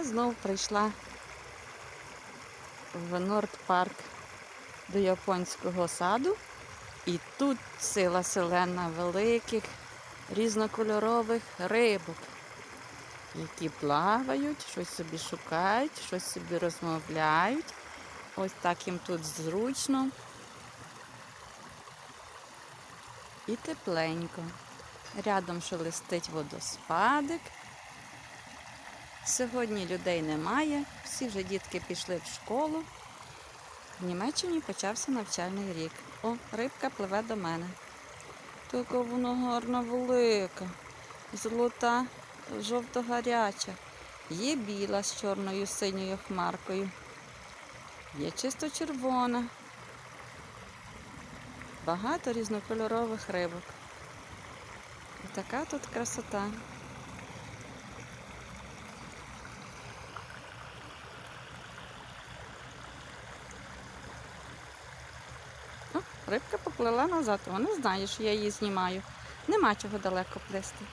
Я знов прийшла в Норд-парк до японського саду. І тут сила селена великих різнокольорових рибок, які плавають, щось собі шукають, щось собі розмовляють. Ось так їм тут зручно і тепленько. Рядом шелестить водоспадик. Сьогодні людей немає, всі вже дітки пішли в школу. В Німеччині почався навчальний рік. О, рибка пливе до мене. Така вона гарна велика, золота, жовто-гаряча. Є біла з чорною синьою хмаркою. Є чисто червона. Багато різнокольорових рибок. І така тут красота. Рибка поплила назад, вона знає, що я її знімаю. Нема чого далеко плисти.